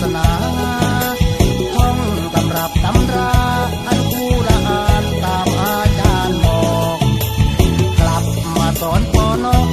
สนาท่องตำรับตำราอันคูรหานตามอาจารย์บอก กลับมาสอนปอนอง